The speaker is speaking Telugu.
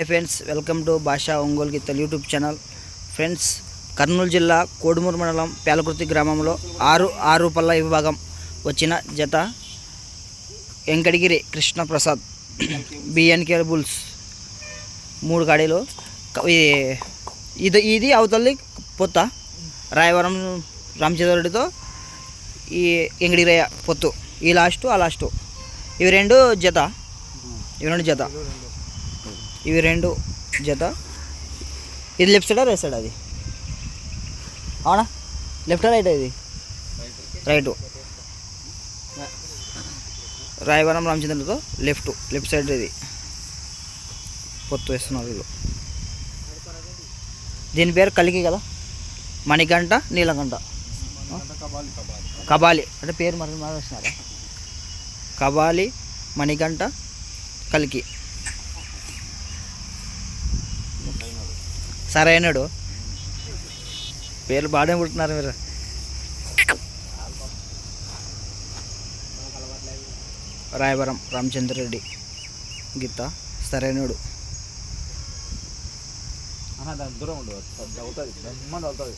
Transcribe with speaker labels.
Speaker 1: ఫ్రెండ్స్ వెల్కమ్ టు భాషా ఒంగోలు గీతలు యూట్యూబ్ ఛానల్ ఫ్రెండ్స్ కర్నూలు జిల్లా కోడుమూరు మండలం పేలకృతి గ్రామంలో ఆరు ఆరు పల్ల విభాగం వచ్చిన జత వెంకటగిరి కృష్ణప్రసాద్ బిఎన్కే బుల్స్ మూడు కాడీలు ఇది ఇది అవతల్లి పొత్త రాయవరం రామచంద్రుడితో ఈ వెంకటగిరయ్య పొత్తు ఈ లాస్ట్ ఆ లాస్ట్ ఇవి రెండు జత ఇవి రెండు జత ఇవి రెండు జత. ఇది లెఫ్ట్ సైడా రైట్ సైడ్ అది? అవునా? లెఫ్ట్ రైట్ ఇది? రైటు రాయవరం రామచంద్రులతో లెఫ్ట్ లెఫ్ట్ సైడ్ ఇది. పొత్తు వేస్తున్నారు వీళ్ళు. దీని పేరు కలికి కదా? మణిగంట నీలగంట కబాలి. అంటే పేరు మరి మారేసినారా కబాలి మణిగంట కలికి. సరైనడు పేర్లు బాగానే పుడుతున్నారు మీరు. రాయవరం రామచంద్రరెడ్డి గీత సరైనడు.
Speaker 2: దూరం ఉండదు అవుతుంది అవుతుంది అవుతుంది